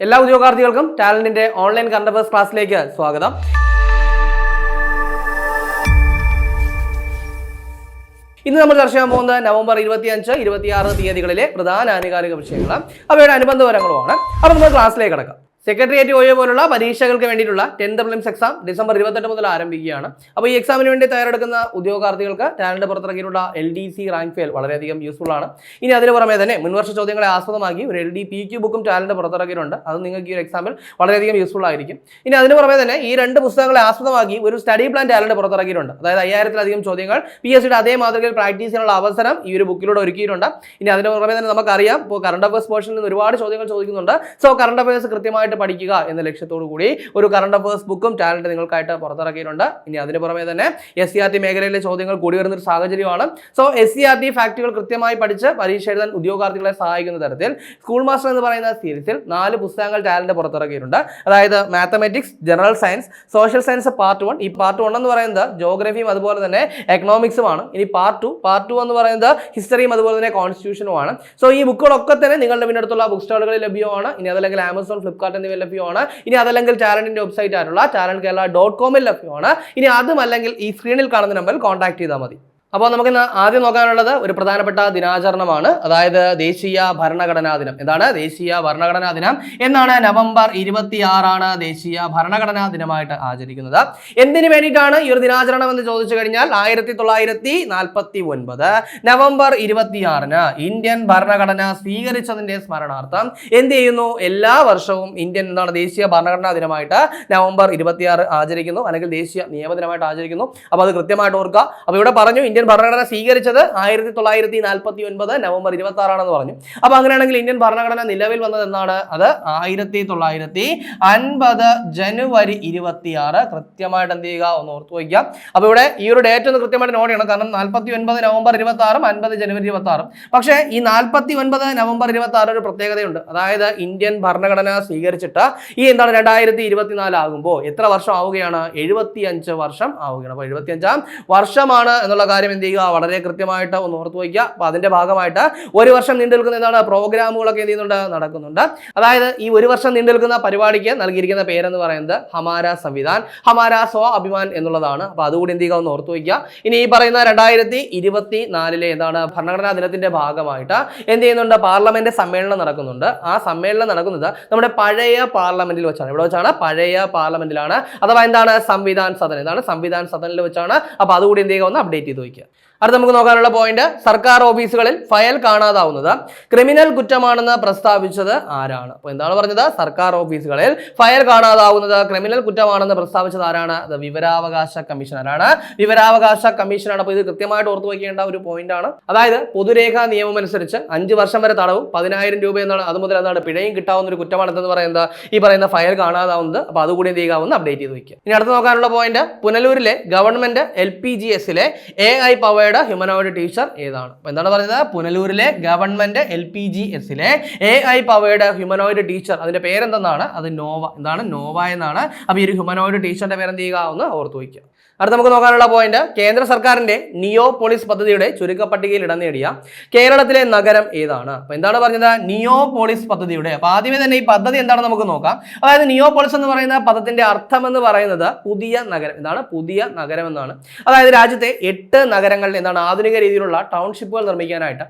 എല്ലാ ഉദ്യോഗാർത്ഥികൾക്കും ടാലന്റിന്റെ online current ക്ലാസ്സിലേക്ക് സ്വാഗതം. ഇന്ന് നമ്മൾ ചർച്ച ചെയ്യാൻ പോകുന്നത് നവംബർ ഇരുപത്തി അഞ്ച് ഇരുപത്തിയാറ് തീയതികളിലെ പ്രധാന ആനുകാലിക വിഷയങ്ങളും അവയുടെ അനുബന്ധ അപ്പോൾ നമ്മൾ ക്ലാസ്സിലേക്ക് കിടക്കാം. സെക്രട്ടേറിയറ്റ് ഒഴിവ് പോലുള്ള പരീക്ഷകൾക്ക് വേണ്ടിയിട്ടുള്ള ടെൻത്ത് പ്രിലിംസ് എക്സാം ഡിസംബർ ഇരുപത്തെട്ട് മുതൽ ആരംഭിക്കുകയാണ്. അപ്പോൾ ഈ എക്സാമിന് വേണ്ടി തയ്യാറെടുക്കുന്ന ഉദ്യോഗാർത്ഥികൾക്ക് Talent പുറത്തിറക്കിയിട്ടുള്ള L D C rank file വളരെയധികം യൂസ്ഫുൾ ആണ്. ഇനി അതിന് പുറമെ തന്നെ മുൻവർഷ ചോദ്യങ്ങളെ ആസ്പദമാക്കി ഒരു എൽ ഡി പി ക്യു ബുക്കും ടാലന്റ് പുറത്തിറക്കിയിട്ടുണ്ട്. അത് നിങ്ങൾക്ക് ഈ ഒരു എക്സാമിൽ വളരെയധികം യൂസ്ഫുൾ ആയിരിക്കും. ഇനി അതിന് പുറമെ തന്നെ ഈ രണ്ട് പുസ്തകങ്ങളെ ആസ്പദമാക്കി ഒരു സ്റ്റഡി പ്ലാൻ ടാലന്റ് പുറത്തിറക്കിയിട്ടുണ്ട്. അതായത് അയ്യായിരത്തിലധികം ചോദ്യങ്ങൾ പി എസ് സിയുടെ അതേ മാതൃകയിൽ പ്രാക്ടീസ് ചെയ്യാനുള്ള അവസരം ഈ ഒരു ബുക്കിലൂടെ ഒരുക്കിയിട്ടുണ്ട്. ഇനി അതിന് പുറമെ തന്നെ നമുക്കറിയാം ഇപ്പോൾ കറണ്ട് അഫയേഴ്സ് പോർഷനിൽ നിന്ന് ഒരുപാട് ചോദ്യങ്ങൾ ചോദിക്കുന്നുണ്ട്. സോ കറണ്ട് അഫയേഴ്സ് കൃത്യമായിട്ട് പഠിക്കുക എന്ന ലക്ഷ്യത്തോടു കൂടി ഒരു കറണ്ട് അഫയേഴ്സ് ബുക്കും ടാലന്റ് നിങ്ങൾക്കായിട്ട് പുറത്തിറക്കിയിട്ടുണ്ട്. ഇനി അതിന് പുറമെ തന്നെ എസ് ടി മേഖലയിലെ ചോദ്യങ്ങൾ കൂടി വരുന്ന ഒരു സാഹചര്യമാണ് സോ എസ് ഫാക്ടുകൾ കൃത്യമായി പഠിച്ച് പരീക്ഷ എഴുതാൻ ഉദ്യോഗാർത്ഥികളെ സഹായിക്കുന്ന തരത്തിൽ സ്കൂൾ മാസ്റ്റർ എന്ന് പറയുന്ന സീരീസിൽ നാല് പുസ്തകങ്ങൾ ടാലന്റ് പുറത്തിറക്കിയിട്ടുണ്ട്. അതായത് mathematics general science social science part one ഈ പാർട്ട് വൺ എന്ന് പറയുന്നത് ജോഗ്രഫിയും അതുപോലെ തന്നെ എക്കണോമിക്സുമാണ് ഇനി പാർട്ട് ടു പാർട്ട് ടു എന്ന് പറയുന്നത് ഹിസ്റ്ററിയും അതുപോലെ തന്നെ കോൺസ്റ്റിറ്റ്യൂഷനുമാണ് സോ ഈ ബുക്കുകളൊക്കെ തന്നെ നിങ്ങളുടെ പിന്നടുത്തുള്ള ബുക്ക് സ്റ്റാളുകളിൽ ലഭ്യമാണ്. ഇനി അതല്ലെങ്കിൽ ആമസോൺ ഫ്ലിപ്കാർട്ട് എന്നിവയിൽ ലഭ്യമാണ് ഇനി അതല്ലെങ്കിൽ ടാലന്റിന്റെ വെബ്സൈറ്റ് ആയിട്ടുള്ള ടാലന്റ് കേരള ഡോട്ട് കോമിൽ ലഭ്യമാണ് ഇനി അതും അല്ലെങ്കിൽ ഈ സ്ക്രീനിൽ കാണുന്ന നമ്പറിൽ കോൺടാക്ട് ചെയ്താൽ മതി. അപ്പോൾ നമുക്ക് ഇന്ന് ആദ്യം നോക്കാനുള്ളത് ഒരു പ്രധാനപ്പെട്ട ദിനാചരണമാണ്. അതായത് ദേശീയ ഭരണഘടനാ ദിനം. എന്താണ്? ദേശീയ ഭരണഘടനാ ദിനം എന്നാണ് നവംബർ ഇരുപത്തി ആറാണ് ദേശീയ ഭരണഘടനാ ദിനമായിട്ട് ആചരിക്കുന്നത്. എന്തിനു വേണ്ടിയിട്ടാണ് ഈ ഒരു ദിനാചരണം എന്ന് ചോദിച്ചു കഴിഞ്ഞാൽ ആയിരത്തി തൊള്ളായിരത്തി നാൽപ്പത്തി ഒൻപത് നവംബർ ഇരുപത്തിയാറിന് ഇന്ത്യൻ ഭരണഘടന സ്വീകരിച്ചതിന്റെ സ്മരണാർത്ഥം എന്ത് ചെയ്യുന്നു? എല്ലാ വർഷവും ഇന്ത്യൻ എന്താണ് ദേശീയ ഭരണഘടനാ ദിനമായിട്ട് നവംബർ ഇരുപത്തിയാറ് ആചരിക്കുന്നു. അല്ലെങ്കിൽ ദേശീയ നിയമദിനമായിട്ട് ആചരിക്കുന്നു. അപ്പോൾ അത് കൃത്യമായിട്ട് ഓർക്കുക. അപ്പോൾ ഇവിടെ പറഞ്ഞു ഇന്ത്യൻ ഭരണഘടന സ്വീകരിച്ചത് ആയിരത്തി തൊള്ളായിരത്തി നാൽപ്പത്തി ഒൻപത് നവംബർ ഇരുപത്തി ആറാണെന്ന് പറഞ്ഞു. അപ്പോൾ അങ്ങനെയാണെങ്കിൽ ഇന്ത്യൻ ഭരണഘടന നിലവിൽ വന്നത് എന്നാണ്? അത് ആയിരത്തി തൊള്ളായിരത്തി അൻപത് ജനുവരി ഇരുപത്തിയാറ്. കൃത്യമായിട്ട് എന്ത് ചെയ്യുക? ഒന്ന് ഓർത്തു വയ്ക്കുക. അപ്പോൾ ഇവിടെ ഈ ഒരു ഡേറ്റ് ഒന്ന് കൃത്യമായിട്ട് നോട്ട് ചെയ്യണം. കാരണം നാൽപ്പത്തി ഒൻപത് നവംബർ ഇരുപത്തി ആറും അൻപത് ജനുവരി ഇരുപത്തി ആറും പക്ഷേ ഈ നാൽപ്പത്തി ഒൻപത് നവംബർ ഇരുപത്തി ആറ് ഒരു പ്രത്യേകതയുണ്ട്. അതായത് ഇന്ത്യൻ ഭരണഘടന സ്വീകരിച്ചിട്ട് ഈ എന്താണ് രണ്ടായിരത്തി ഇരുപത്തിനാല് ആകുമ്പോൾ എത്ര വർഷം ആവുകയാണ്? എഴുപത്തി അഞ്ച് വർഷം ആവുകയാണ്. അപ്പോൾ എഴുപത്തി അഞ്ചാം വർഷമാണ് എന്നുള്ള കാര്യം എന്ത് ചെയ്യുക? വളരെ കൃത്യമായിട്ട് ഒന്ന് ഓർത്ത് വയ്ക്കുക. അപ്പോൾ അതിന്റെ ഭാഗമായിട്ട് ഒരു വർഷം നീണ്ടു നിൽക്കുന്ന എന്താണ്? പ്രോഗ്രാമുകളൊക്കെ എന്ത് ചെയ്യുന്നുണ്ട്? നടക്കുന്നുണ്ട്. അതായത് ഈ ഒരു വർഷം നീണ്ടു നിൽക്കുന്ന പരിപാടിക്ക് നൽകിയിരിക്കുന്ന പേരെന്ന് പറയുന്നത് ഹമാര സംവിധാൻ ഹമാര സ്വ അഭിമാൻ എന്നുള്ളതാണ്. അപ്പോൾ അതുകൂടി എന്ത് ചെയ്യുക? ഒന്ന് ഓർത്ത് വയ്ക്കുക. ഇനി ഈ പറയുന്ന രണ്ടായിരത്തി ഇരുപത്തി നാലിലെ എന്താണ്? ഭരണഘടനാ ദിനത്തിന്റെ ഭാഗമായിട്ട് എന്ത് ചെയ്യുന്നുണ്ട്? പാർലമെന്റ് സമ്മേളനം നടക്കുന്നുണ്ട്. ആ സമ്മേളനം നടക്കുന്നത് നമ്മുടെ പഴയ പാർലമെന്റിൽ വെച്ചാണ്. ഇവിടെ വെച്ചാണ്? പഴയ പാർലമെന്റിലാണ്. അഥവാ എന്താണ്? സംവിധാൻ സദൻ. എന്താണ്? സംവിധാൻ സദനിൽ വെച്ചാണ്. അപ്പോൾ അതുകൂടി എന്ത് ചെയ്യുക? ഒന്ന് അപ്ഡേറ്റ് ചെയ്ത് വയ്ക്കുക. Yeah. അടുത്ത നമുക്ക് നോക്കാനുള്ള പോയിന്റ് സർക്കാർ ഓഫീസുകളിൽ ഫയൽ കാണാതാവുന്നത്. ക്രിമിനൽ കുറ്റമാണെന്ന് പ്രസ്താവിച്ചത് ആരാണ്? അപ്പോൾ എന്താണ് പറഞ്ഞത്? സർക്കാർ ഓഫീസുകളിൽ ഫയൽ കാണാതാവുന്നത് ക്രിമിനൽ കുറ്റമാണെന്ന് പ്രസ്താവിച്ചത് ആരാണ്? അത് വിവരാവകാശ കമ്മീഷണറാണ്. വിവരാവകാശ കമ്മീഷനാണ്. അപ്പോൾ ഇത് കൃത്യമായിട്ട് ഓർത്തു വയ്ക്കേണ്ട ഒരു പോയിന്റ് ആണ്. അതായത് പൊതുരേഖാ നിയമം അനുസരിച്ച് അഞ്ച് വർഷം വരെ തടവും പതിനായിരം രൂപ എന്നാണ് അത് മുതൽ എന്താണ് പിഴയും കിട്ടാവുന്ന ഒരു കുറ്റമാണ് കുറ്റമാണെന്ന് പറയുന്നത്? ഈ പറയുന്ന ഫയൽ കാണാതാവുന്നത്. അപ്പോൾ അതുകൂടി എന്ത് ചെയ്യാവുന്ന അപ്ഡേറ്റ് ചെയ്ത് വയ്ക്കുക. ഇനി അടുത്ത് നോക്കാനുള്ള പോയിന്റ് പുനലൂരിലെ ഗവൺമെന്റ് എൽ പി ജി എസിലെ A I powered humanoid teacher ഏതാണ്? അപ്പോൾ എന്താണ് പറഞ്ഞത്? പുനലൂരിലെ ഗവൺമെന്റ് എൽ പി ജി എസിലെ A I powered humanoid teacher അതിന്റെ പേരെന്തെന്നാണ്? അത് നോവ. എന്താണ്? നോവ എന്നാണ്. അപ്പോൾ ഈ ഒരു ഹ്യൂമനോയിഡ് ടീച്ചറിന്റെ പേരെന്ത് ചെയ്യുക ഒന്ന് ഓർത്ത് വയ്ക്കുക. അടുത്ത നമുക്ക് നോക്കാനുള്ള പോയിന്റ് കേന്ദ്ര സർക്കാരിന്റെ നിയോ പോളിസ് പദ്ധതിയുടെ ചുരുക്കപ്പട്ടികയിൽ ഇടം നേടിയ കേരളത്തിലെ നഗരം ഏതാണ്? അപ്പൊ എന്താണ് പറഞ്ഞത്? നിയോ പോളിസ് പദ്ധതിയുടെ. അപ്പൊ ആദ്യമേ തന്നെ ഈ പദ്ധതി എന്താണെന്ന് നമുക്ക് നോക്കാം. അതായത് നിയോ പോളിസ് എന്ന് പറയുന്ന പദത്തിന്റെ അർത്ഥം എന്ന് പറയുന്നത് പുതിയ നഗരം. എന്താണ് പുതിയ നഗരം എന്നാണ്. അതായത് രാജ്യത്തെ എട്ട് നഗരങ്ങളിൽ എന്താണ് ആധുനിക രീതിയിലുള്ള ടൗൺഷിപ്പുകൾ നിർമ്മിക്കാനായിട്ട്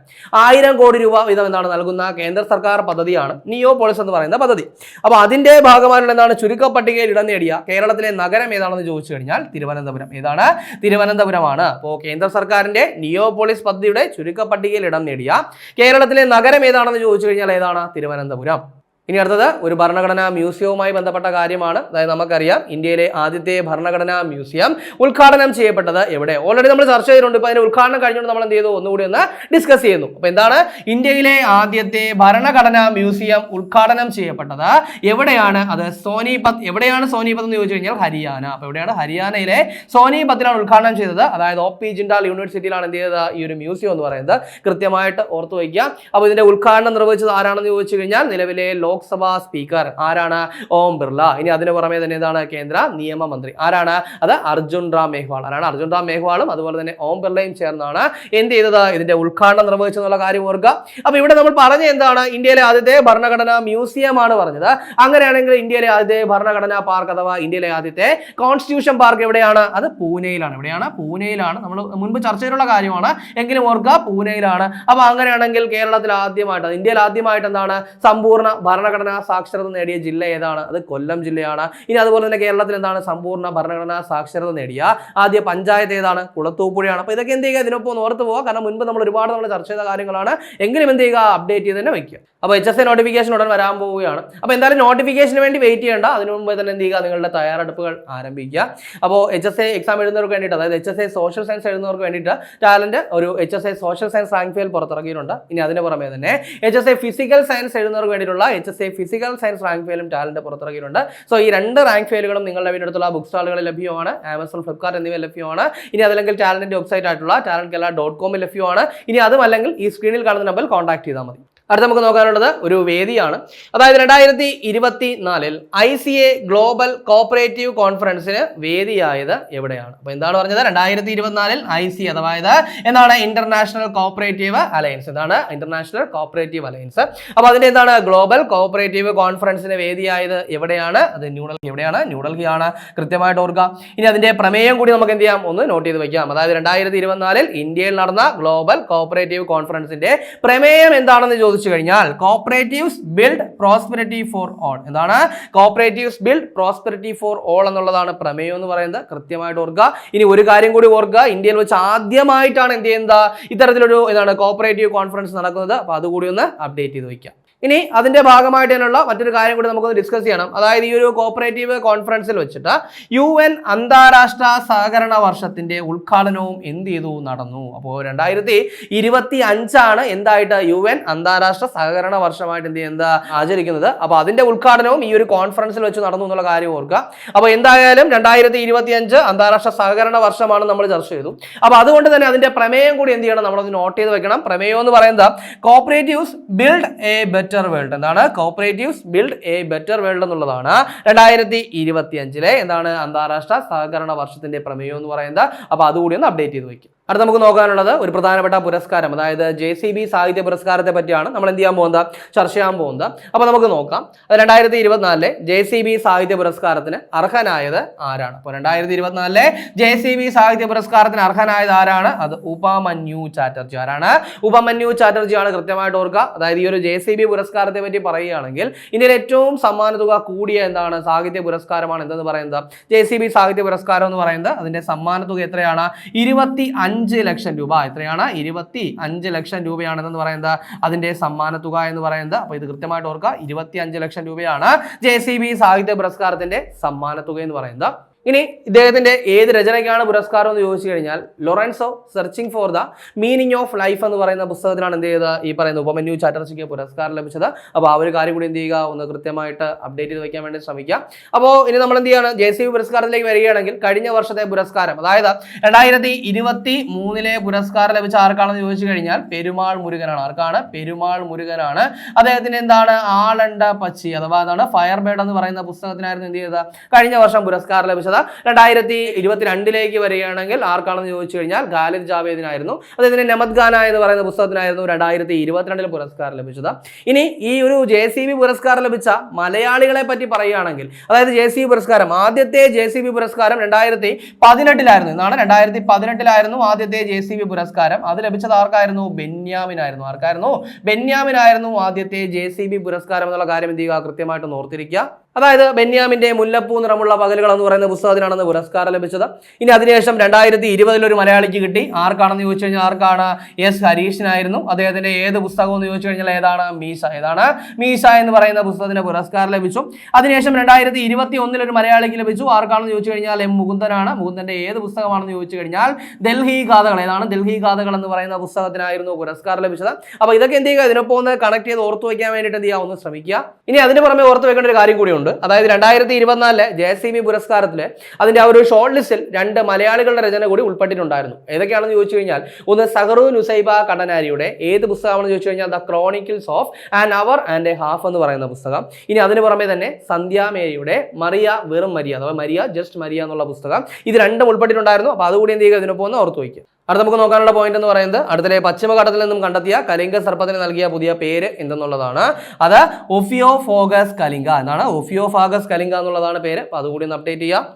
ആയിരം കോടി രൂപ വീതം എന്താണ് നൽകുന്ന കേന്ദ്ര സർക്കാർ പദ്ധതിയാണ് നിയോ പോളിസ് എന്ന് പറയുന്ന പദ്ധതി. അപ്പൊ അതിന്റെ ഭാഗമായിട്ടുള്ള എന്താണ് ചുരുക്കപ്പട്ടികയിൽ ഇടം നേടിയ കേരളത്തിലെ നഗരം ഏതാണെന്ന് ചോദിച്ചു കഴിഞ്ഞാൽ തിരുവനന്തപുരം. ഏതാണ് തിരുവനന്തപുരമാണ്. അപ്പോൾ കേന്ദ്ര സർക്കാരിന്റെ നിയോപോളിസ് പദ്ധതിയുടെ ചുരുക്കപ്പട്ടികയിൽ ഇടം നേടിയ കേരളത്തിലെ നഗരം ഏതാണെന്ന് ചോദിച്ചു കഴിഞ്ഞാൽ ഏതാണ്? തിരുവനന്തപുരം. ഇനി അടുത്തത് ഒരു ഭരണഘടനാ മ്യൂസിയവുമായി ബന്ധപ്പെട്ട കാര്യമാണ്. അതായത് നമുക്കറിയാം ഇന്ത്യയിലെ ആദ്യത്തെ ഭരണഘടനാ മ്യൂസിയം ഉദ്ഘാടനം ചെയ്യപ്പെട്ടത് എവിടെ? ഓൾറെഡി നമ്മൾ ചർച്ച ചെയ്തിട്ടുണ്ട്. ഇപ്പൊ അതിന്റെ ഉദ്ഘാടനം കഴിഞ്ഞുകൊണ്ട് നമ്മൾ എന്ത് ചെയ്തു? ഒന്നുകൂടി ഒന്ന് ഡിസ്കസ് ചെയ്യുന്നു. അപ്പോൾ എന്താണ്? ഇന്ത്യയിലെ ആദ്യത്തെ ഭരണഘടനാ മ്യൂസിയം ഉദ്ഘാടനം ചെയ്യപ്പെട്ടത് എവിടെയാണ്? അത് സോനിപത് എവിടെയാണ് സോനിപത് എന്ന് ചോദിച്ചു കഴിഞ്ഞാൽ ഹരിയാന. അപ്പോൾ എവിടെയാണ്? ഹരിയാനയിലെ സോനിപത്തിലാണ് ഉദ്ഘാടനം ചെയ്തത്. അതായത് ഒ പി ജിൻഡാൽ യൂണിവേഴ്സിറ്റിയിലാണ് എന്ത് ചെയ്തത്? ഈ ഒരു മ്യൂസിയം എന്ന് പറയുന്നത്. കൃത്യമായിട്ട് ഓർത്തു വയ്ക്കുക. അപ്പോൾ ഇതിന്റെ ഉദ്ഘാടനം നിർവഹിച്ചത് ആരാണെന്ന് ചോദിച്ചു കഴിഞ്ഞാൽ നിലവിലെ ലോക് ലോക്സഭാ സ്പീക്കർ. ആരാണ്? ഓം ബിർള. ഇനി അതിന് പുറമെ തന്നെ എന്താണ്? കേന്ദ്ര നിയമമന്ത്രി ആരാണ്? അത് അർജുൻ റാം മേഘ്വാൾ. ആരാണ്? അർജുൻ റാം മേഘ്വാളും അതുപോലെ തന്നെ ഓം ബിർളയും ചേർന്നാണ് എന്ത് ചെയ്തത്? ഇതിന്റെ ഉദ്ഘാടനം നിർവഹിച്ചെന്നുള്ള കാര്യം ഓർക്കുക. അപ്പൊ ഇവിടെ നമ്മൾ പറഞ്ഞ എന്താണ്? ഇന്ത്യയിലെ ആദ്യത്തെ ഭരണഘടനാ മ്യൂസിയം ആണ് പറഞ്ഞത്. അങ്ങനെയാണെങ്കിൽ ഇന്ത്യയിലെ ആദ്യത്തെ ഭരണഘടനാ പാർക്ക് അഥവാ ഇന്ത്യയിലെ ആദ്യത്തെ കോൺസ്റ്റിറ്റ്യൂഷൻ പാർക്ക് എവിടെയാണ്? അത് പൂനെയിലാണ്. എവിടെയാണ്? പൂനെയിലാണ്. നമ്മൾ മുൻപ് ചർച്ച ചെയ്തിട്ടുള്ള കാര്യമാണ്. എങ്കിലും ഓർക്കുക പൂനെയിലാണ്. അപ്പൊ അങ്ങനെയാണെങ്കിൽ കേരളത്തിൽ ആദ്യമായിട്ട് ഇന്ത്യയിൽ ആദ്യമായിട്ട് എന്താണ്? സമ്പൂർണ ഭരണഘടനാ സാക്ഷരത നേടിയ ജില്ല ഏതാണ്? അത് കൊല്ലം ജില്ലയാണ്. ഇനി അതുപോലെ തന്നെ കേരളത്തിൽ എന്താണ് സമ്പൂർണ ഭരണഘടനാ സാക്ഷരത നേടിയ ആദ്യ പഞ്ചായത്ത് ഏതാണ്? കുളത്തൂപ്പുഴയാണ്. അപ്പോൾ ഇതൊക്കെ എന്ത് ചെയ്യുക? ഇതിനൊപ്പം ഓർത്ത് പോകുക കാരണം മുൻപ് നമ്മൾ ഒരുപാട് നമ്മൾ ചർച്ച ചെയ്ത കാര്യങ്ങളാണ്. എങ്കിലും എന്ത് ചെയ്യുക? അപ്ഡേറ്റ് ചെയ്ത് തന്നെ വയ്ക്കുക അപ്പോൾ എച്ച് എസ് എ നോട്ടിഫിക്കേഷൻ ഉടൻ വരാൻ പോവുകയാണ്. അപ്പോൾ എന്തായാലും നോട്ടിഫിക്കേഷന് വേണ്ടി വെയിറ്റ് ചെയ്യേണ്ട. അതിനു മുമ്പ് തന്നെ എന്ത് ചെയ്യുക? നിങ്ങളുടെ തയ്യാറെടുപ്പുകൾ ആരംഭിക്കുക. അപ്പോൾ എച്ച് എസ് എ എക്സാം എഴുതുന്നവർക്ക് വേണ്ടിയിട്ട് അതായത് H S A social science എഴുതുന്നവർക്ക് വേണ്ടിയിട്ട് ടാലന്റ് ഒരു H S A social science rank file പുറത്തിറക്കിയിട്ടുണ്ട്. ഇനി അതിന് പുറമെ തന്നെ H S A physical science എഴുതുന്നവർക്ക് വേണ്ടിയിട്ടുള്ള H S A physical science rank ഫെയിലും Talent പുറത്തിറക്കിയിട്ടുണ്ട്. സോ ഈ രണ്ട് റാങ്ക് ഫെയിലുകളും നിങ്ങളുടെ വീടിനടുത്തുള്ള ബുക്ക് സ്റ്റാളുകളിൽ ലഭ്യമാണ്. ആമസോൺ ഫ്ലിപ്കാർട്ട് എന്നിവ ലഭ്യമാണ്. ഇനി അതല്ലെങ്കിൽ ടാലന്റിന്റെ വെബ്സൈറ്റ് ആയിട്ടുള്ള ടാലൻ കേരള ഡോട്ട് കോമിൽ ലഭ്യമാണ്. ഇനി അതും അല്ലെങ്കിൽ ഈ സ്ക്രീനിൽ കാണുന്ന നമ്പറിൽ കോൺടാക്ട് ചെയ്താൽ മതി. അടുത്ത നമുക്ക് നോക്കാനുള്ളത് ഒരു വേദിയാണ്. അതായത് രണ്ടായിരത്തി ഇരുപത്തി നാലിൽ I C A global cooperative കോൺഫറൻസിന് വേദിയായത് എവിടെയാണ്? അപ്പോൾ എന്താണ് പറഞ്ഞത്? രണ്ടായിരത്തി ഇരുപത്തിനാലിൽ ഐ സി അതായത് എന്താണ്? ഇന്റർനാഷണൽ കോപ്പറേറ്റീവ് അലയൻസ് എന്താണ് ഇന്റർനാഷണൽ കോപ്പറേറ്റീവ് അലയൻസ് അപ്പോൾ അതിന്റെ എന്താണ്? ഗ്ലോബൽ കോപ്പറേറ്റീവ് കോൺഫറൻസിന് വേദിയായത് എവിടെയാണ്? അത് ന്യൂഡൽഹി എവിടെയാണ്? ന്യൂഡൽഹിയാണ് കൃത്യമായിട്ട് ഓർക്കുക. ഇനി അതിന്റെ പ്രമേയം കൂടി നമുക്ക് എന്ത് ചെയ്യാം? ഒന്ന് നോട്ട് ചെയ്ത് വെക്കാം. അതായത് രണ്ടായിരത്തി ഇരുപത്തിനാലിൽ ഇന്ത്യയിൽ നടന്ന ഗ്ലോബൽ കോപ്പറേറ്റീവ് കോൺഫറൻസിന്റെ പ്രമേയം എന്താണെന്ന് ചോദിച്ചു കഴിഞ്ഞാൽ cooperatives build prosperity for all എന്താണ്? Cooperatives build prosperity for all എന്നുള്ളതാണ് പ്രമേയം എന്ന് പറയുന്നത്. കൃത്യമായിട്ട് ഓർക്കുക. ഇനി ഒരു കാര്യം കൂടി ഓർക്കുക. ഇന്ത്യയിൽ വെച്ച് ആദ്യമായിട്ടാണ് എന്ത് ചെയ്യുന്നത്? ഇത്തരത്തിലൊരു ഇതാണ് കോപ്പറേറ്റീവ് കോൺഫറൻസ് നടക്കുന്നത്. അപ്പോൾ അതുകൂടി ഒന്ന് അപ്ഡേറ്റ് ചെയ്ത് വയ്ക്കാം ഇനി അതിന്റെ ഭാഗമായിട്ട് തന്നെയുള്ള മറ്റൊരു കാര്യം കൂടി നമുക്കൊന്ന് ഡിസ്കസ് ചെയ്യണം. അതായത് ഈ ഒരു കോപ്പറേറ്റീവ് കോൺഫറൻസിൽ വെച്ചിട്ട് യു എൻ അന്താരാഷ്ട്ര സഹകരണ വർഷത്തിന്റെ ഉദ്ഘാടനവും എന്ത് ചെയ്തു? നടന്നു. അപ്പോൾ രണ്ടായിരത്തി ഇരുപത്തി അഞ്ചാണ് എന്തായിട്ട് യു എൻ അന്താരാഷ്ട്ര സഹകരണ വർഷമായിട്ട് എന്ത് ചെയ്യുന്നത്? ആചരിക്കുന്നത്. അപ്പോൾ അതിന്റെ ഉദ്ഘാടനവും ഈ ഒരു കോൺഫറൻസിൽ വെച്ച് നടന്നു എന്നുള്ള കാര്യം ഓർക്കുക. അപ്പോൾ എന്തായാലും രണ്ടായിരത്തി ഇരുപത്തി അഞ്ച് അന്താരാഷ്ട്ര സഹകരണ വർഷമാണ് നമ്മൾ ചർച്ച ചെയ്തു. അപ്പോൾ അതുകൊണ്ട് തന്നെ അതിന്റെ പ്രമേയം കൂടി എന്ത് ചെയ്യണം? നമ്മളത് നോട്ട് ചെയ്ത് വെക്കണം. പ്രമേയം എന്ന് പറയുന്നത് cooperatives build a better world എന്താണ്? Cooperatives build a better world എന്നുള്ളതാണ്. രണ്ടായിരത്തി ഇരുപത്തി അഞ്ചിലെ എന്താണ്? അന്താരാഷ്ട്ര സഹകരണ വർഷത്തിന്റെ പ്രമേയം എന്ന് പറയുന്നത്. അപ്പോൾ അതുകൂടി ഒന്ന് അപ്ഡേറ്റ് ചെയ്ത് വെക്കും. അടുത്ത നമുക്ക് നോക്കാനുള്ളത് ഒരു പ്രധാനപ്പെട്ട പുരസ്കാരം അതായത് ജെ സി ബി സാഹിത്യ പുരസ്കാരത്തെ പറ്റിയാണ്. നമ്മൾ എന്ത് ചെയ്യാൻ പോകുന്നത്? ചർച്ച ചെയ്യാൻ പോകുന്നത്. അപ്പോൾ നമുക്ക് നോക്കാം. രണ്ടായിരത്തി ഇരുപത്തിനാലിലെ ജെ സി ബി സാഹിത്യ പുരസ്കാരത്തിന് അർഹനായത് ആരാണ്? അപ്പോൾ രണ്ടായിരത്തി ഇരുപത്തിനാലിലെ ജെ സി ബി സാഹിത്യ പുരസ്കാരത്തിന് അർഹനായത് ആരാണ്? അത് ഉപമന്യു ചാറ്റർജി. ആരാണ്? ഉപമന്യു ചാറ്റർജിയാണ് കൃത്യമായിട്ട് ഓർക്കുക. അതായത് ഈ ഒരു ജെ സി ബി പുരസ്കാരത്തെ പറ്റി പറയുകയാണെങ്കിൽ ഇന്ത്യയിൽ ഏറ്റവും സമ്മാന തുക കൂടിയ എന്താണ്? സാഹിത്യ പുരസ്കാരമാണ് എന്തെന്ന് പറയുന്നത്? ജെ സി ബി സാഹിത്യ പുരസ്കാരം എന്ന് പറയുന്നത് അതിന്റെ സമ്മാന തുക എത്രയാണ്? ഇരുപത്തി അഞ്ച് ലക്ഷം രൂപ. എത്രയാണ്? ഇരുപത്തി അഞ്ച് ലക്ഷം രൂപയാണെന്ന് പറയുന്നത്. അതിന്റെ സമ്മാന തുക എന്ന് പറയുന്നത്. അപ്പോൾ ഇത് കൃത്യമായിട്ട് ഓർക്കുക. ഇരുപത്തി അഞ്ച് ലക്ഷം രൂപയാണ് ജെ സാഹിത്യ പുരസ്കാരത്തിന്റെ സമ്മാന തുക എന്ന് പറയുന്നത്. ഇനി ഇദ്ദേഹത്തിന്റെ ഏത് രചനയ്ക്കാണ് പുരസ്കാരം എന്ന് ചോദിച്ചു കഴിഞ്ഞാൽ Lorenzo searching for the meaning of life എന്ന് പറയുന്ന പുസ്തകത്തിനാണ് എന്ത് ചെയ്തത്? ഈ പറയുന്ന ഉപമന്യു ചാറ്റർജിക്ക് പുരസ്കാരം ലഭിച്ചത്. അപ്പോൾ ആ ഒരു കാര്യം കൂടി എന്ത് ചെയ്യുക? ഒന്ന് കൃത്യമായിട്ട് അപ്ഡേറ്റ് ചെയ്ത് വെക്കാൻ വേണ്ടി ശ്രമിക്കുക. അപ്പോൾ ഇനി നമ്മൾ എന്ത് ചെയ്യാണ്? ജെ സി ബി പുരസ്കാരത്തിലേക്ക് വരികയാണെങ്കിൽ കഴിഞ്ഞ വർഷത്തെ പുരസ്കാരം അതായത് രണ്ടായിരത്തി ഇരുപത്തി മൂന്നിലെ പുരസ്കാരം ലഭിച്ച ആർക്കാണെന്ന് ചോദിച്ചു കഴിഞ്ഞാൽ പെരുമാൾ മുരുകനാണ്. ആർക്കാണ്? പെരുമാൾ മുരുകനാണ്. അദ്ദേഹത്തിന് എന്താണ്? ആളണ്ട പച്ചി അഥവാ എന്താണ്? ഫയർ ബേഡ് എന്ന് പറയുന്ന പുസ്തകത്തിനായിരുന്നു എന്ത് ചെയ്തത്? കഴിഞ്ഞ വർഷം പുരസ്കാരം ലഭിച്ചത്. രണ്ടായിരത്തി ഇരുപത്തിരണ്ടിലേക്ക് വരികയാണെങ്കിൽ ആർക്കാണെന്ന് ചോദിച്ചു കഴിഞ്ഞാൽ ഖാലിദ് ജാവേദിനായിരുന്നു. അദ്ദേഹത്തിന് നമത് ഖാന എന്ന് പറയുന്ന പുസ്തകത്തിനായിരുന്നു രണ്ടായിരത്തി ഇരുപത്തിരണ്ടിൽ പുരസ്കാരം ലഭിച്ചത്. ഇനി ഈ ഒരു ജെ സി ബി പുരസ്കാരം ലഭിച്ച മലയാളികളെ പറ്റി പറയുകയാണെങ്കിൽ അതായത് ജെ സി ബി പുരസ്കാരം ആദ്യത്തെ ജെ സി ബി പുരസ്കാരം രണ്ടായിരത്തി പതിനെട്ടിലായിരുന്നു. എന്നാണ് രണ്ടായിരത്തി പതിനെട്ടിലായിരുന്നു ആദ്യത്തെ ജെ സി ബി പുരസ്കാരം. അത് ലഭിച്ചത് ആർക്കായിരുന്നു? ബെന്യാമിനായിരുന്നു. ആർക്കായിരുന്നു? ബെന്യാമിനായിരുന്നു ആദ്യത്തെ ജെ സി ബി പുരസ്കാരം എന്നുള്ള കാര്യം എന്ത് ചെയ്യുക? കൃത്യമായിട്ട് ഓർത്തിരിക്കുക. അതായത് ബെന്യാമിന്റെ മുല്ലപ്പൂ നിറമുള്ള പകലുകൾ എന്ന് പറയുന്ന പുസ്തകത്തിനാണെന്ന് പുരസ്കാരം ലഭിച്ചത്. ഇനി അതിനുശേഷം രണ്ടായിരത്തി ഇരുപതിൽ ഒരു മലയാളിക്ക് കിട്ടി. ആർക്കാണെന്ന് ചോദിച്ചു കഴിഞ്ഞാൽ ആർക്കാണ്? എസ് ഹരീഷിനായിരുന്നു. അദ്ദേഹത്തിന്റെ ഏത് പുസ്തകം എന്ന് ചോദിച്ചു കഴിഞ്ഞാൽ ഏതാണ്? മീശ. ഏതാണ്? മീശ എന്ന് പറയുന്ന പുസ്തകത്തിന് പുരസ്കാരം ലഭിച്ചു. അതിനുശേഷം രണ്ടായിരത്തി ഇരുപത്തി ഒന്നിൽ ഒരു മലയാളിക്ക് ലഭിച്ചു. ആർക്കാണെന്ന് ചോദിച്ചു കഴിഞ്ഞാൽ എം മുകുന്ദനാണ്. മുകുന്ദന്റെ ഏത് പുസ്തകമാണെന്ന് ചോദിച്ചു കഴിഞ്ഞാൽ ഡൽഹി ഗാഥകൾ ഏതാണ്? ഡൽഹി ഗാഥകൾ എന്ന് പറയുന്ന പുസ്തകത്തിനായിരുന്നു പുരസ്കാരം ലഭിച്ചത്. അപ്പോൾ ഇതൊക്കെ എന്ത് ചെയ്യുക? ഇതിനൊപ്പം ഒന്ന് കണക്ട് ചെയ്ത് ഓർത്തു വയ്ക്കാൻ വേണ്ടിയിട്ട് എന്ത് ചെയ്യുക? ഒന്ന് ശ്രമിക്കുക. ഇനി അതിന് പുറമെ ഓർത്ത് വെക്കേണ്ട ഒരു കാര്യം കൂടിയുണ്ട് ഉൾപ്പെടുത്തിയിട്ടുണ്ട് അതായത് രണ്ടായിരത്തി ഇരുപത്തിനാലിലെ ജെ സി ബി പുരസ്കാരത്തിൽ അതിന്റെ ആ ഒരു ഷോർട്ട് ലിസ്റ്റിൽ രണ്ട് മലയാളികളുടെ രചന കൂടി ഉൾപ്പെട്ടിട്ടുണ്ടായിരുന്നു. ഏതൊക്കെയാണെന്ന് ചോദിച്ചു കഴിഞ്ഞാൽ ഒന്ന് സഹറു നുസൈബ കടനാരിയുടെ ഏത് പുസ്തകമാണെന്ന് ചോദിച്ചു കഴിഞ്ഞാൽ the chronicles of an hour and a half എന്ന് പറയുന്ന പുസ്തകം. ഇനി അതിന് പുറമെ തന്നെ സന്ധ്യാമേരിയുടെ മറിയ വെറും മരിയ അഥവാ മരിയ ജസ്റ്റ് മരിയ എന്നുള്ള പുസ്തകം. ഇത് രണ്ടും ഉൾപ്പെട്ടിട്ടുണ്ടായിരുന്നു. അപ്പോൾ അതുകൂടി എന്ത് ചെയ്യുക? ഇതിനൊപ്പം ഒന്ന് ഓർത്തു വയ്ക്കുക. അടുത്ത നമുക്ക് നോക്കാനുള്ള പോയിന്റ് എന്ന് പറയുന്നത് അടുത്തിലെ പശ്ചിമഘട്ടത്തിൽ നിന്നും കണ്ടെത്തിയ കലിംഗ സർപ്പത്തിന് നൽകിയ പുതിയ പേര് എന്തെന്നുള്ളതാണ്. അത് ഒഫിയോ ഫോഗസ് കലിംഗ. എന്നാണ് ഒഫിയോ ഫാഗസ് കലിംഗ എന്നുള്ളതാണ് പേര്. അപ്പോൾ അതുകൂടി ഒന്ന് അപ്ഡേറ്റ് ചെയ്യാം.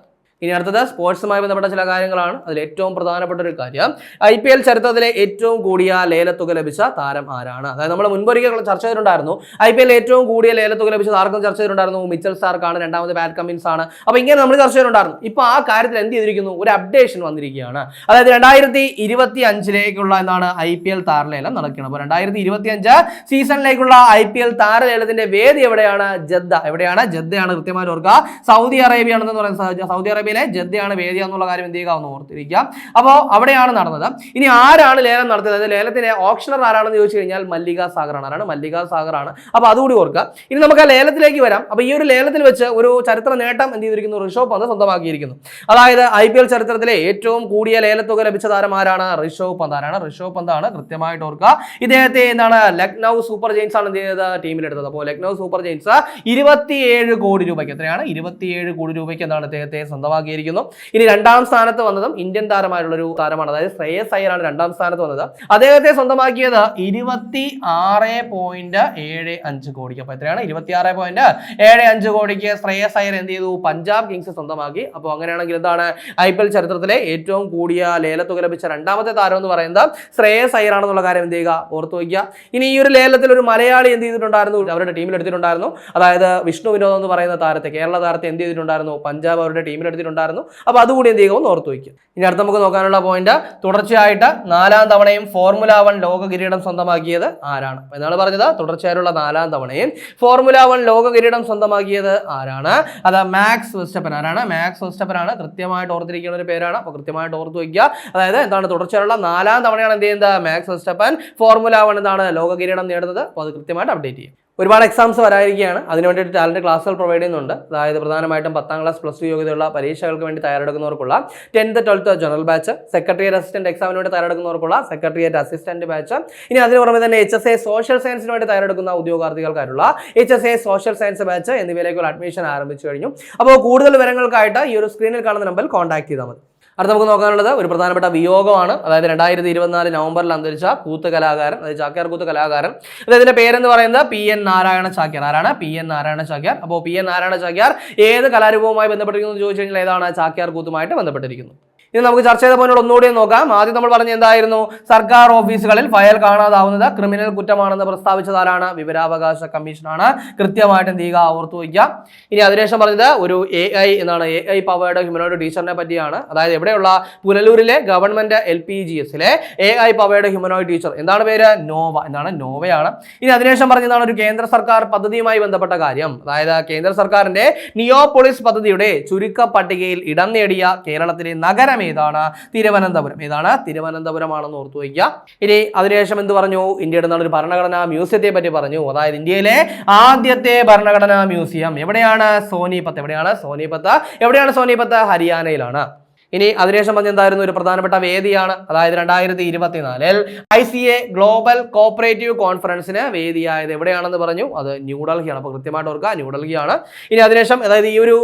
ഇനി അടുത്തത് സ്പോർട്സുമായി ബന്ധപ്പെട്ട ചില കാര്യങ്ങളാണ്. അതിൽ ഏറ്റവും പ്രധാനപ്പെട്ട ഒരു കാര്യം ഐ പി എൽ ചരിത്രത്തിലെ ഏറ്റവും കൂടിയ ലേലത്തുക ലഭിച്ച താരം ആരാണ്? അതായത് നമ്മൾ മുൻപൊരിക്കൽ ചർച്ച ചെയ്തിട്ടുണ്ടായിരുന്നു ഐ പി എൽ ഏറ്റവും കൂടിയ ലേലത്തുക ലഭിച്ച ആർക്കും ചർച്ച ചെയ്തിട്ടുണ്ടായിരുന്നു? മിച്ചൽ സ്റ്റാർക്കാണ് രണ്ടാമത് ബാറ്റ് കമ്മിൻസ് ആണ്. അപ്പോൾ ഇങ്ങനെ നമ്മൾ ചർച്ച ചെയ്തിട്ടുണ്ടായിരുന്നു. ഇപ്പോൾ ആ കാര്യത്തിൽ എന്ത് ചെയ്തിരിക്കുന്നു? ഒരു അപ്ഡേഷൻ വന്നിരിക്കുകയാണ്. അതായത് രണ്ടായിരത്തി ഇരുപത്തി അഞ്ചിലേക്കുള്ള എന്താണ് ഐ പി എൽ താരലേലം നടക്കുന്നത് അപ്പോൾ രണ്ടായിരത്തി ഇരുപത്തി അഞ്ച് സീസണിലേക്കുള്ള ഐ പി എൽ താരലേലത്തിന്റെ വേദി എവിടെയാണ്? ജദ്ദ. എവിടെയാണ്? ജദ്ദയാണ്. കൃത്യമായി ഓർക്കുക. സൗദി അറേബ്യ ആണെന്ന് പറയുന്നത് സൗദി അറേബ്യയിലെ ജദ്ദയാണ് വേദി എന്നുള്ള കാര്യം എന്ത് ചെയ്യുക? ഒന്ന് ഓർത്തിരിക്കുക. അപ്പോൾ അവിടെയാണ് നടന്നത്. ഇനി ആരാണ് ലേലം നടത്തിയത്? ലേലത്തിന് ഓപ്ഷണർ ആരാണെന്ന് ചോദിച്ചു കഴിഞ്ഞാൽ മല്ലിക സാഗറാണ്. ആരാണ്? മല്ലിക സാഗറാണ്. അപ്പോൾ അതുകൂടി ഓർക്കുക. ഇനി നമുക്ക് ആ ലേലത്തിലേക്ക് വരാം. അപ്പോൾ ഈ ഒരു ലേലത്തിൽ വെച്ച് ഒരു ചരിത്ര നേട്ടം എന്ത് ചെയ്തിരിക്കുന്നു? ഋഷഭ് പന്ത് സ്വന്തമാക്കിയിരിക്കുന്നു. അതായത് ഐ പി എൽ ചരിത്രത്തിലെ ഏറ്റവും കൂടിയ ലേലത്തുക ലഭിച്ച താരം ആരാണ്? ഋഷഭ് പന്ത് ആരാണ്? ഋഷഭ് പന്താണ് കൃത്യമായിട്ട് ഓർക്കുക. ഇദ്ദേഹത്തെ എന്താണ്? ലക്നൗ സൂപ്പർ ജെയിൻസ് ആണ് എന്ത് ചെയ്തത്? ടീമിലെടുത്തത്. അപ്പോൾ ലക്നൗ സൂപ്പർ ജെയിൻസ് ഇരുപത്തിയേഴ് കോടി രൂപയ്ക്ക് എത്രയാണ്? ഇരുപത്തിയേഴ് കോടി രൂപയ്ക്ക് എന്താണ് അദ്ദേഹത്തെ സ്വന്തമാക്കിയിരിക്കുന്നു ഇനി രണ്ടാം സ്ഥാനത്ത് വന്നതും ഇന്ത്യൻ താരമായിട്ടുള്ള ഒരു താരമാണ്. അതായത് ശ്രേയസ് അയ്യറാണ് രണ്ടാം സ്ഥാനത്ത് വന്നത്. അദ്ദേഹത്തെ സ്വന്തമാക്കിയത് ഇരുപത്തി ആറ് പോയിന്റ് ഏഴ് അഞ്ച് കോടിക്ക്. അപ്പോൾ എത്രയാണ്? ഇരുപത്തി ആറ് പോയിന്റ് ഏഴ് അഞ്ച് കോടിക്ക് ശ്രേയസ് അയ്യർ എന്ത് ചെയ്തു? പഞ്ചാബ് കിങ്സ് സ്വന്തമാക്കി. അപ്പോൾ അങ്ങനെയാണെങ്കിൽ എന്താണ്? ഐ പി എൽ ചരിത്രത്തിലെ ഏറ്റവും കൂടിയ ലേലത്തുക ലഭിച്ച രണ്ടാമത്തെ താരം എന്ന് പറയുന്നത് ശ്രേയസ് അയ്യറാണെന്നുള്ള കാര്യം എന്ത് ചെയ്യുക? ഓർത്തു വയ്ക്കുക. ഇനി ഈ ഒരു ലേലത്തിൽ ഒരു മലയാളി എന്ത് ചെയ്തിട്ടുണ്ടായിരുന്നു? അവരുടെ ടീമിൽ എടുത്തിട്ടുണ്ടായിരുന്നു. അതായത് വിഷ്ണു വിനോദ് എന്ന് പറയുന്ന താരത്തെ കേരള താരത്തെ എന്ത് ചെയ്തിട്ടുണ്ടായിരുന്നു? പഞ്ചാബ് അവരുടെ ടീമിൽ എടുത്തിട്ടുണ്ടായിരുന്നു അപ്പോൾ അതുകൂടി എന്ത് ചെയ്യുക ഓർത്തു വയ്ക്കുക. ഇനി അടുത്ത നമുക്ക് നോക്കാനുള്ള പോയിന്റ് തുടർച്ചയായിട്ട് നാലാം തവണയും ഫോർമുല വൺ ലോക കിരീടം സ്വന്തമാക്കിയത് ആരാണ്? എന്നാണ് പറഞ്ഞത് തുടർച്ചയായിട്ടുള്ള നാലാം തവണയും ഫോർമുല വൺ ലോക കിരീടം സ്വന്തമാക്കിയത് ആരാണ്? അത് മാക്സ് വെസ്റ്റപ്പൻ. ആരാണ്? മാക്സ് വെസ്റ്റപ്പൻ ആണ്. കൃത്യമായിട്ട് ഓർത്തിരിക്കുന്ന ഒരു പേരാണ്. അപ്പോൾ കൃത്യമായിട്ട് ഓർത്തു വയ്ക്കുക. അതായത് എന്താണ് തുടർച്ചയായുള്ള നാലാം തവണയാണ് എന്ത് ചെയ്യുന്നത്? Max Verstappen. ഫോർമുല വൺ എന്താണ് ലോക കിരീടം നേടുന്നത്. അപ്പോൾ അത് കൃത്യമായിട്ട് അപ്ഡേറ്റ് ചെയ്യും. ഒരുപാട് എക്സാംസ് വരാതിരിക്കുകയാണ് അതിനുവേണ്ടിയിട്ട് ടാലന്റ് ക്ലാസ്സുകൾ പ്രൊവൈഡ് ചെയ്യുന്നുണ്ട്. അതായത് പ്രധാനമായിട്ടും പത്താം ക്ലാസ് പ്ലസ് ടു യോഗ്യതയുള്ള പരീക്ഷകൾക്ക് വേണ്ടി തയ്യാറെടുക്കുന്നവർക്കുള്ള tenth twelfth general batch secretariat assistant എക്സാമിന് വേണ്ടി തയ്യാറെടുക്കുന്നവർക്കുള്ള സെക്രട്ടറിയേറ്റ് അസിസ്റ്റന്റ് ബാച്ച് ഇനി അതിന് പുറമെ തന്നെ എച്ച് എസ് എ സോഷ്യൽ സയൻസിന് വേണ്ടി തയ്യാറെടുക്കുന്ന ഉദ്യോഗാർത്ഥികൾക്കായിട്ടുള്ള H S A social science batch എന്നിവയിലേക്കുള്ള admission ആരംഭിച്ചു കഴിഞ്ഞു. അപ്പോൾ കൂടുതൽ വിവരങ്ങൾക്കായിട്ട് ഈ ഒരു സ്ക്രീനിൽ കാണുന്ന നമ്പറിൽ കോൺടാക്ട് ചെയ്താൽ മതി. അടുത്ത നമുക്ക് നോക്കാനുള്ളത് ഒരു പ്രധാനപ്പെട്ട വിയോഗമാണ്. അതായത് രണ്ടായിരത്തി ഇരുപത്തിനാല് നവംബറിൽ അന്തരിച്ച കൂത്ത് കലാകാരൻ അതായത് ചാക്യാർ കൂത്ത് കലാകാരൻ അദ്ദേഹത്തിന്റെ പേരെന്ന് പറയുന്നത്? P N Narayana Chakyar. ആരാണ്? P N Narayana Chakyar. അപ്പോൾ പി എൻ നാരായണ ചാക്യാർ ഏത് കലാരൂപവുമായി ബന്ധപ്പെട്ടിരിക്കുന്നു ചോദിച്ചു കഴിഞ്ഞാൽ ഏതാണ്? ചാക്യാർ കൂത്തുമായിട്ട് ബന്ധപ്പെട്ടിരിക്കുന്നു. ഇനി നമുക്ക് ചർച്ച ചെയ്ത പോയിന്റ് ഒന്നുകൂടി നോക്കാം. ആദ്യം നമ്മൾ പറഞ്ഞ എന്തായിരുന്നു? സർക്കാർ ഓഫീസുകളിൽ ഫയൽ കാണാതാവുന്നത് ക്രിമിനൽ കുറ്റമാണെന്ന് പ്രസ്താവിച്ചത് ആരാണ് വിവരാവകാശ കമ്മീഷനാണ്. കൃത്യമായിട്ട് എന്ത് ചെയ്യുക? ഓർത്തു വയ്ക്കുക. ഇനി അതിനുശേഷം പറഞ്ഞത് ഒരു എ ഐ എന്നാണ്. എ ഐ പവേർഡ് ഹ്യൂമനോയിഡ് ടീച്ചറിനെ പറ്റിയാണ്. അതായത് എവിടെയുള്ള? പുനലൂരിലെ ഗവൺമെന്റ് എൽ പി ജി എസിലെ A I powered humanoid teacher എന്താണ് പേര്? നോവ. എന്നാണ് നോവയാണ്. ഇനി അതിനുശേഷം പറഞ്ഞതാണ് ഒരു കേന്ദ്ര സർക്കാർ പദ്ധതിയുമായി ബന്ധപ്പെട്ട കാര്യം. അതായത് കേന്ദ്ര സർക്കാരിന്റെ നിയോപോളിസ് പദ്ധതിയുടെ ചുരുക്ക പട്ടികയിൽ ഇടം നേടിയ കേരളത്തിലെ നഗരം ഏതാണ്? തിരുവനന്തപുരം. ഏതാണ്? തിരുവനന്തപുരമാണെന്ന് ഓർത്തു വയ്ക്കുക. ഇനി അതിനുശേഷം എന്ത് പറഞ്ഞു? ഇന്ത്യയുടെ നല്ലൊരു ഭരണഘടനാ മ്യൂസിയത്തെ പറ്റി പറഞ്ഞു. അതായത് ഇന്ത്യയിലെ ആദ്യത്തെ ഭരണഘടനാ മ്യൂസിയം എവിടെയാണ്? സോനിപത്ത്. എവിടെയാണ്? സോനിപത്ത്. എവിടെയാണ് സോനിപത്ത്? ഹരിയാനയിലാണ്. ഇനി അതിനുശേഷം പറഞ്ഞ എന്തായിരുന്നു? ഒരു പ്രധാനപ്പെട്ട വേദിയാണ്. അതായത് രണ്ടായിരത്തി ഇരുപത്തിനാലിൽ I C A global cooperative കോൺഫറൻസിന് വേദിയായത് എവിടെയാണെന്ന് പറഞ്ഞു? അത് ന്യൂഡൽഹിയാണ്. അപ്പോൾ കൃത്യമായിട്ട് ഓർക്കുക ന്യൂഡൽഹിയാണ്. ഇനി അതിനുശേഷം അതായത് ഈ ഒരു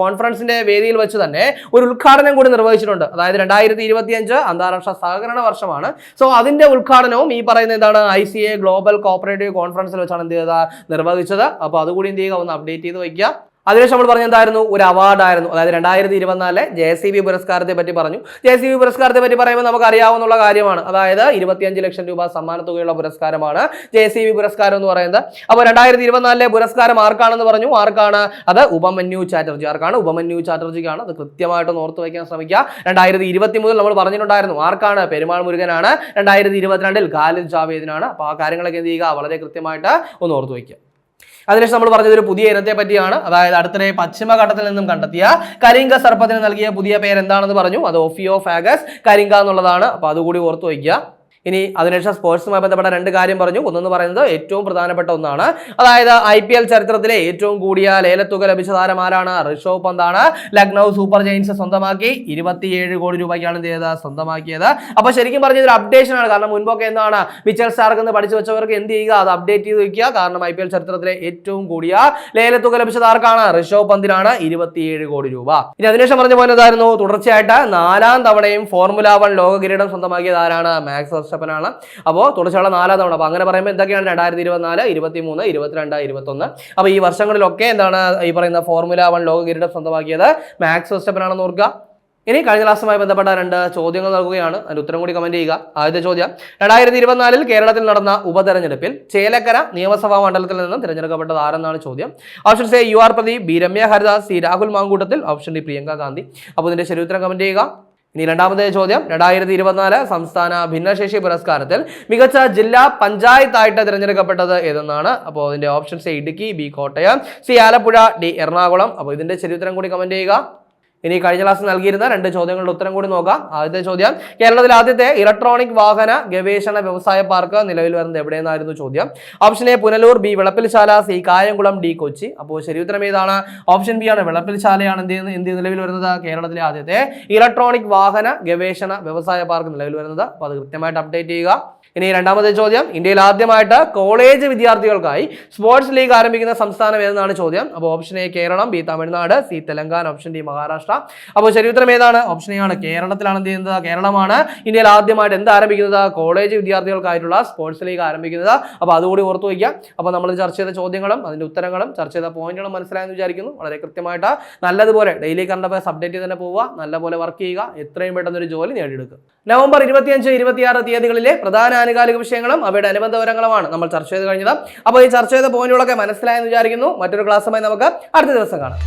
കോൺഫറൻസിന്റെ വേദിയിൽ വെച്ച് തന്നെ ഒരു ഉദ്ഘാടനം കൂടി നിർവഹിച്ചിട്ടുണ്ട്. അതായത് രണ്ടായിരത്തി ഇരുപത്തിയഞ്ച് അന്താരാഷ്ട്ര സഹകരണ വർഷമാണ്. സോ അതിന്റെ ഉദ്ഘാടനവും ഈ പറയുന്ന എന്താണ്? I C A global cooperative കോൺഫറൻസിൽ വെച്ചാണ് എന്ത് ചെയ്തത്? നിർവഹിച്ചത്. അപ്പോൾ അതുകൂടി എന്ത് ചെയ്യുക? ഒന്ന് അപ്ഡേറ്റ് ചെയ്ത് വയ്ക്കുക. അതിനുശേഷം നമ്മൾ പറഞ്ഞ എന്തായിരുന്നു? ഒരു അവാർഡായിരുന്നു. അതായത് രണ്ടായിരത്തി ഇരുപത്തിനാലിലെ ജെ സി ബി പുരസ്കാരത്തെ പറ്റി പറഞ്ഞു. ജെ സി ബി പുരസ്കാരത്തെ പറ്റി പറയുമ്പോൾ നമുക്ക് അറിയാവുന്ന കാര്യമാണ്. അതായത് ഇരുപത്തിയഞ്ച് ലക്ഷം രൂപ സമ്മാനത്തുകയുള്ള പുരസ്കാരമാണ് ജെ സി ബി പുരസ്കാരം എന്ന് പറയുന്നത്. അപ്പോൾ രണ്ടായിരത്തി ഇരുപത്തിനാലിലെ പുരസ്കാരം ആർക്കാണെന്ന് പറഞ്ഞു? ആർക്കാണ്? അത് ഉപമന്യു ചാറ്റർജി. ആർക്കാണ് ഉപമന്യു ചാറ്റർജിക്കാണ്? അത് കൃത്യമായിട്ട് ഓർത്ത് വയ്ക്കാൻ ശ്രമിക്കുക. രണ്ടായിരത്തി ഇരുപത്തി മൂന്നിൽ നമ്മൾ പറഞ്ഞിട്ടുണ്ടായിരുന്നു. ആർക്കാണ്? പെരുമാൾ മുരുകനാണ്. രണ്ടായിരത്തി ഇരുപത്തിരണ്ടിൽ ഖാലിദ് ജാവേദിനാണ്. അപ്പോൾ ആ കാര്യങ്ങളൊക്കെ എന്ത് ചെയ്യുക? വളരെ കൃത്യമായിട്ട് ഒന്ന് ഓർത്ത് വയ്ക്കുക. അതിനുശേഷം നമ്മൾ പറഞ്ഞത് ഒരു പുതിയ ഇനത്തെ പറ്റിയാണ്. അതായത് അടുത്തിടെ പശ്ചിമഘട്ടത്തിൽ നിന്നും കണ്ടെത്തിയ കരിങ്ക സർപ്പത്തിന് നൽകിയ പുതിയ പേര് എന്താണെന്ന് പറഞ്ഞു. അത് ഒഫിയോ ഫാഗസ് കരിങ്ക എന്നുള്ളതാണ്. അപ്പൊ അതുകൂടി ഓർത്തു വയ്ക്കുക. ഇനി അതിനുശേഷം സ്പോർട്സുമായി ബന്ധപ്പെട്ട രണ്ട് കാര്യം പറഞ്ഞു. ഒന്നെന്ന് പറയുന്നത് ഏറ്റവും പ്രധാനപ്പെട്ട ഒന്നാണ്. അതായത് ഐ പി എൽ ചരിത്രത്തിലെ ഏറ്റവും കൂടിയ ലേലത്തുക ലഭിച്ച താരം ആരാണ്? ഋഷഭ് പന്താണ് ലക്നൗ സൂപ്പർ ജയൻസ് സ്വന്തമാക്കി ഇരുപത്തിയേഴ് കോടി രൂപയ്ക്കാണ് എന്ത് ചെയ്തത്? സ്വന്തമാക്കിയത്. അപ്പൊ ശരിക്കും പറഞ്ഞ ഒരു അപ്ഡേഷൻ ആണ്. കാരണം മുൻപൊക്കെ എന്താണ്? മിച്ചൽ സ്റ്റാർക്ക് എന്ന് പഠിച്ചു വെച്ചവർക്ക് എന്ത് ചെയ്യുക? അത് അപ്ഡേറ്റ് ചെയ്ത് വയ്ക്കുക കാരണം ഐ പി എൽ ചരിത്രത്തിലെ ഏറ്റവും കൂടിയ ലേലത്തുക ലഭിച്ച ആർക്കാണ് ഋഷഭ് പന്തിനാണ് ഇരുപത്തിയേഴ് കോടി രൂപ. ഇനി അതിനുശേഷം പറഞ്ഞു പോയതായിരുന്നു തുടർച്ചയായിട്ട് നാലാം തവണയും ഫോർമുല വൺ ലോക കിരീടം സ്വന്തമാക്കിയത് ആരാണ് മാക്സ് വെർസ്റ്റപ്പനാണ് അപ്പോൾ തുടർച്ചയുള്ള നാലാം തവണ. അപ്പോൾ അങ്ങനെ പറയുമ്പോൾ എന്തൊക്കെയാണ് രണ്ടായിരത്തി ഇരുപത്തിനാല് ഇരുപത്തി മൂന്ന് ഇരുപത്തിരണ്ട് ഇരുപത്തൊന്ന്? അപ്പോൾ ഈ വർഷങ്ങളിലൊക്കെ എന്താണ് ഈ പറയുന്ന ഫോർമുല വൺ ലോക കിരീടം സ്വന്തമാക്കിയത്? മാക്സ് വെസ്റ്റപ്പനാണെന്ന് ഓർക്കുക. ഇനി കഴിഞ്ഞ ക്ലാസ്സുമായി ബന്ധപ്പെട്ട രണ്ട് ചോദ്യങ്ങൾ നൽകുകയാണ്. അതിന് ഉത്തരം കൂടി കമന്റ് ചെയ്യുക. ആദ്യത്തെ ചോദ്യം. രണ്ടായിരത്തി ഇരുപത്തിനാലിൽ കേരളത്തിൽ നടന്ന ഉപതെരഞ്ഞെടുപ്പിൽ ചേലക്കര നിയമസഭാ മണ്ഡലത്തിൽ നിന്നും തിരഞ്ഞെടുക്കപ്പെട്ടത് ആരെന്നാണ് ചോദ്യം? Option A U R Pradeep B Ramya Haridas. C Rahul Mankoottathil. Option D Priyanka Gandhi. അപ്പോൾ ഇതിന്റെ ശരി ഉത്തരം കമന്റ് ചെയ്യുക. ഇനി രണ്ടാമത്തെ ചോദ്യം. രണ്ടായിരത്തി ഇരുപത്തിനാല് സംസ്ഥാന ഭിന്നശേഷി പുരസ്കാരത്തിൽ മികച്ച ജില്ലാ പഞ്ചായത്തായിട്ട് തിരഞ്ഞെടുക്കപ്പെട്ടത് ഏതെന്നാണ്? അപ്പോൾ ഇതിന്റെ options Idukki B Kottayam C Alappuzha D Ernakulam. അപ്പോൾ ഇതിന്റെ ശരി ഉത്തരം കൂടി കമന്റ് ചെയ്യുക. ഇനി കഴിഞ്ഞ ക്ലാസ് നൽകിയിരുന്ന രണ്ട് ചോദ്യങ്ങളുടെ ഉത്തരം കൂടി നോക്കാം. ആദ്യത്തെ ചോദ്യം കേരളത്തിലെ ആദ്യത്തെ ഇലക്ട്രോണിക് വാഹന ഗവേഷണ വ്യവസായ പാർക്ക് നിലവിൽ വരുന്നത് എവിടെയെന്നായിരുന്നു ചോദ്യം. Option A Punalur B Vilappilsala C Kayamkulam D Kochi. അപ്പോൾ ശരി ഉത്തരം ഏതാണ്? ഓപ്ഷൻ ബി ആണ് വിളപ്പിൽശാലയാണ് എന്ത് എന്ത് നിലവിൽ വരുന്നത്? കേരളത്തിലെ ആദ്യത്തെ ഇലക്ട്രോണിക് വാഹന ഗവേഷണ വ്യവസായ പാർക്ക് നിലവിൽ വരുന്നത്. അപ്പോൾ അത് കൃത്യമായിട്ട് അപ്ഡേറ്റ് ചെയ്യുക. ഇനി രണ്ടാമത്തെ ചോദ്യം. ഇന്ത്യയിൽ ആദ്യമായിട്ട് കോളേജ് വിദ്യാർത്ഥികൾക്കായി സ്പോർട്സ് ലീഗ് ആരംഭിക്കുന്ന സംസ്ഥാനം ഏതെന്നാണ് ചോദ്യം? അപ്പോൾ option A Keralam B Tamil Nadu C Telangana option D Maharashtra. അപ്പോൾ ശരി ഉത്തരം ഏതാണ്? ഓപ്ഷൻ എ ആണ്. കേരളത്തിലാണ് എന്ത് ചെയ്യുന്നത്? കേരളമാണ്. ഇന്ത്യയിൽ ആദ്യമായിട്ട് എന്ത് ആരംഭിക്കുന്നത്? കോളേജ് വിദ്യാർത്ഥികൾക്കായിട്ടുള്ള സ്പോർട്സ് ലീഗ് ആരംഭിക്കുന്നത്. അപ്പോൾ അതുകൂടി ഓർത്തു വയ്ക്കാം അപ്പോൾ നമ്മൾ ചർച്ച ചെയ്ത ചോദ്യങ്ങളും അതിന്റെ ഉത്തരങ്ങളും ചർച്ച ചെയ്ത പോയിന്റുകളും മനസ്സിലായെന്ന് വിചാരിക്കുന്നു. വളരെ കൃത്യമായിട്ട് നല്ലതുപോലെ ഡെയിലി കറണ്ട് അഫയർസ് അപ്ഡേറ്റ് ചെയ്ത് തന്നെ പോവുക. നല്ലപോലെ വർക്ക് ചെയ്യുക. എത്രയും പെട്ടെന്ന് ഒരു ജോലി നേടിയെടുക്കുക. നവംബർ ഇരുപത്തിയഞ്ച് ഇരുപത്തിയാറ് തീയതികളിലെ പ്രധാന ആനുകാലിക വിഷയങ്ങളും അവയുടെ അനുബന്ധ വിവരങ്ങളുമാണ് നമ്മൾ ചർച്ച ചെയ്ത് കഴിഞ്ഞത് അപ്പോൾ ഈ ചർച്ച ചെയ്ത പോയിന്റുകളൊക്കെ മനസ്സിലായെന്ന് വിചാരിക്കുന്നു. മറ്റൊരു ക്ലാസ്സുമായി നമുക്ക് അടുത്ത ദിവസം കാണാം.